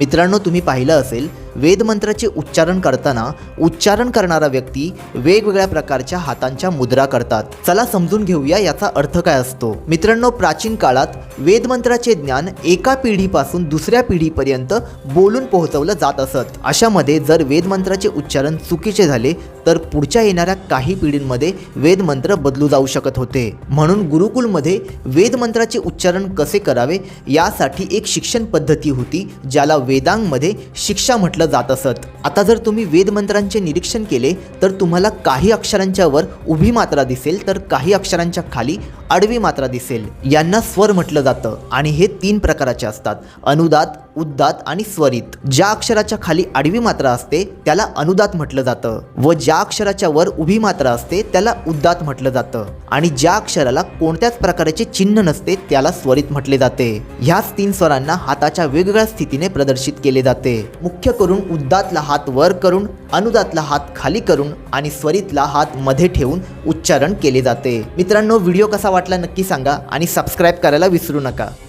मित्रांनो तुम्ही पाहिलं असेल वेदमंत्राचे उच्चारण करताना उच्चारण करणारा व्यक्ती वेगवेगळ्या प्रकारच्या हातांच्या मुद्रा करतात. चला समजून घेऊया याचा अर्थ काय असतो. मित्रांनो प्राचीन काळात वेदमंत्राचे ज्ञान एका पिढीपासून दुसऱ्या पिढीपर्यंत बोलून पोहोचवलं जात असत. अशामध्ये जर वेदमंत्राचे उच्चारण चुकीचे झाले तर पुढच्या येणाऱ्या काही पिढींमध्ये वेदमंत्र बदलू जाऊ शकत होते. म्हणून गुरुकुलमध्ये वेदमंत्राचे उच्चारण कसे करावे यासाठी एक शिक्षण पद्धती होती ज्याला वेदांमध्ये शिक्षा म्हटलं जात असत. आता जर तुम्ही वेदमंत्रांचे निरीक्षण केले तर तुम्हाला काही अक्षरांच्या वर उभी मात्रा दिसेल तर काही अक्षरांच्या खाली आडवी मात्रा दिसेल. यांना स्वर म्हटलं जातं आणि हे तीन प्रकाराचे असतात. अनुदात उद्दात आणि स्वरित. ज्या अक्षराच्या खाली आडवी मात्रा असते त्याला अनुदात म्हटलं जातं. व ज्या अक्षराच्या वर उभी मात्रा असते त्याला उद्दात म्हटलं जातं. आणि ज्या अक्षराला कोणत्याच प्रकारचे चिन्ह नसते त्याला स्वरित म्हटले जाते. ह्याच तीन स्वरांना हाताच्या वेगवेगळ्या स्थितीने प्रदर्शित केले जाते. मुख्य करून उद्दातला हात वर करून अनुदातला हात खाली करून आणि स्वरितला हात मध्ये ठेवून उच्चारण केले जाते. मित्रांनो व्हिडिओ कसा वाटला नक्की सांगा आणि सबस्क्राईब करायला विसरू नका.